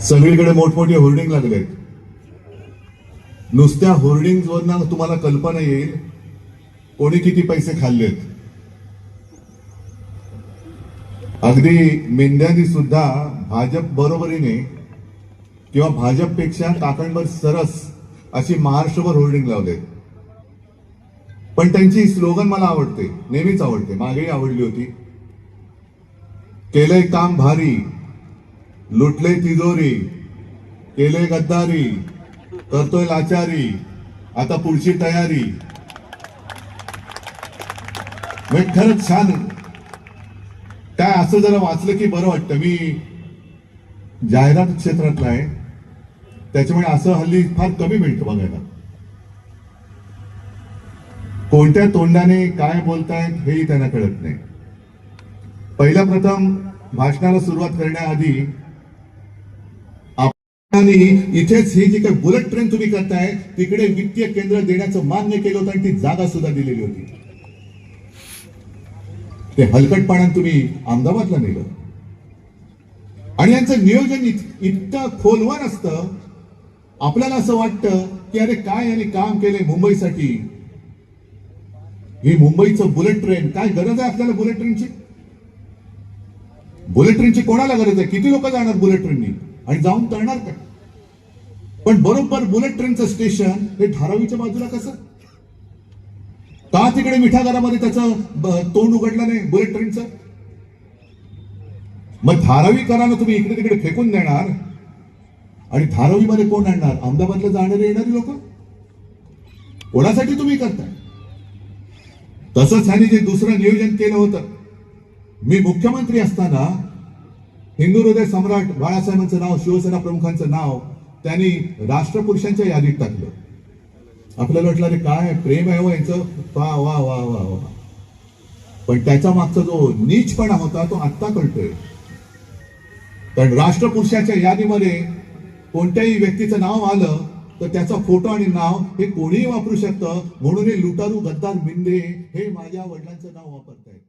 सगळीकडे मोठमोठे होर्डिंग लागलेत नुसत्या होर्डिंग वरनं तुम्हाला कल्पना येईल कोणी किती पैसे खाल्लेत अगदी मेंढ्यांनी सुद्धा भाजप बरोबरीने किंवा भाजपपेक्षा काकणभर सरस अशी महाराष्ट्रभर होर्डिंग लावले. पण त्यांची स्लोगन मला आवडते नेहमीच आवडते मागेही आवडली होती. केलंय काम भारी लुटले तिजोरी केले गद्दारी करतोय लाचारी आता पुढची तयारी. म्हणजे खरंच छान. काय असं जरा वाचलं की बरं वाटतं. मी जाहिरात क्षेत्रातला आहे. त्याच्यामुळे असं हल्ली फार कमी मिळतं बघायला. कोणत्या तोंडाने काय बोलतायत हेही त्यांना कळत नाही. पहिल्या प्रथम भाषणाला सुरुवात करण्याआधी आणि इथेच ही जी काही बुलेट ट्रेन तुम्ही करताय तिकडे वित्तीय केंद्र देण्याचं मान्य केलं होतं आणि ती जागा सुद्धा दिलेली होती. ते हलकटपणाने तुम्ही अहमदाबादला नेलं. आणि यांचं नियोजन इत- इतकं खोलवर असतं आपल्याला असं वाटतं की अरे काय यांनी काम केलंय मुंबईसाठी? ही मुंबईचं बुलेट ट्रेन काय गरज आहे आपल्याला बुलेट ट्रेनची? बुलेट ट्रेनची कोणाला गरज आहे? किती लोक जाणार बुलेट ट्रेननी? आणि जाऊन तळणार का? पण बरोबर बुलेट ट्रेनचं स्टेशन हे धारावीच्या बाजूला कसं? का तिकडे मिठागरामध्ये त्याचं ब- तोंड उघडलं नाही बुलेट ट्रेनचं मग धारावीकरांना तुम्ही इकडे तिकडे फेकून देणार? आणि धारावीमध्ये कोण आणणार? अहमदाबादला जाणारे येणारी लोक? कोणासाठी तुम्ही करताय? तसंच ह्याने जे दुसरं नियोजन केलं होतं. मी मुख्यमंत्री असताना हिंदू हृदय सम्राट बाळासाहेबांचं नाव शिवसेना प्रमुखांचं नाव त्यांनी राष्ट्रपुरुषांच्या यादीत टाकलं. आपल्याला वाटलं अरे काय प्रेम आहे वा यांचं. वा वा वा वा वा. पण त्याच्या मागचा जो नीचपणा होता तो आत्ता कळतोय. कारण राष्ट्रपुरुषाच्या यादीमध्ये कोणत्याही व्यक्तीचं नाव आलं तर त्याचा फोटो आणि नाव हे कोणीही वापरू शकतं. म्हणून हे लुटारू गद्दार मिंदे हे माझ्या वडिलांचं नाव वापरताय